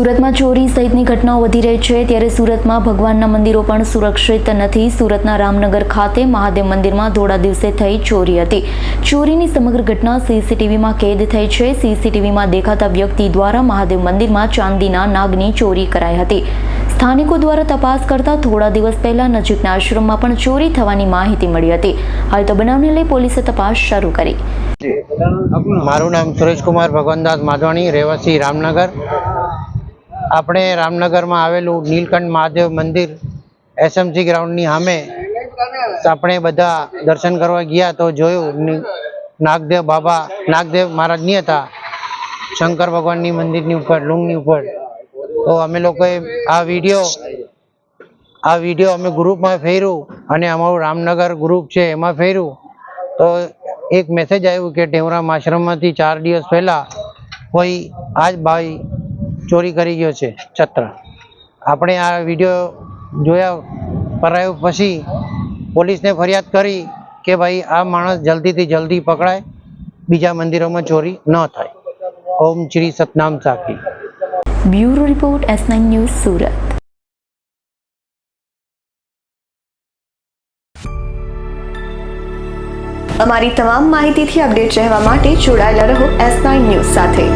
સુરતમાં ચોરી સહિતની ઘટનાઓ વધી રહી છે. ત્યારે સુરતમાં ભગવાનના મંદિરો પણ સુરક્ષિત નથી. સુરતના રામનગર ખાતે મહાદેવ મંદિરમાં ધોળા દિવસે થઈ ચોરી હતી. ચોરીની સમગ્ર ઘટના સીસીટીવીમાં કેદ થઈ છે. સીસીટીવીમાં દેખાતા વ્યક્તિ દ્વારા મહાદેવ મંદિરમાં ચાંદીના નાગની ચોરી કરાઈ હતી. સ્થાનિકો દ્વારા તપાસ કરતા થોડા દિવસ પહેલા નજીકના આશ્રમમાં પણ ચોરી થવાની માહિતી મળી હતી. હાલ તો બનાવને લઈ પોલીસે તપાસ શરૂ કરી. મારું નામ સુરેશકુમાર ભગવાનદાસ માધવાણી રહેવાસી રામનગર. આપણે રામનગરમાં આવેલું નીલકંઠ મહાદેવ મંદિર એસએમસી ગ્રાઉન્ડની સામે આપણે બધા દર્શન કરવા ગયા તો જોયું નાગદેવ બાબા, નાગદેવ મહારાજ નહીં હતા. શંકર ભગવાનની મંદિરની ઉપર, લુંગની ઉપર. તો અમે લોકોએ આ વીડિયો આ વીડિયો અમે ગ્રુપમાં ફેર્યું અને અમારું રામનગર ગ્રુપ છે એમાં ફેર્યું. તો એક મેસેજ આવ્યું કે ટેવરામ આશ્રમમાંથી ચાર દિવસ પહેલાં કોઈ આજ ભાઈ ચોરી કરી ગયો છે છત્ર આપણે આ વીડિયો જોયા પરાયો પછી પોલીસને ફરિયાદ કરી કે ભાઈ આ માણસ જલ્દીથી જલ્દી પકડાય બીજા મંદિરોમાં ચોરી ન થાય. Om Shri સતનામ સાખી. Bureau report S nine news Surat. અમારી તમામ માહિતીથી અપડેટ રહેવા માટે જોડાયેલા રહો એસ નાઇન ન્યૂઝ સાથે.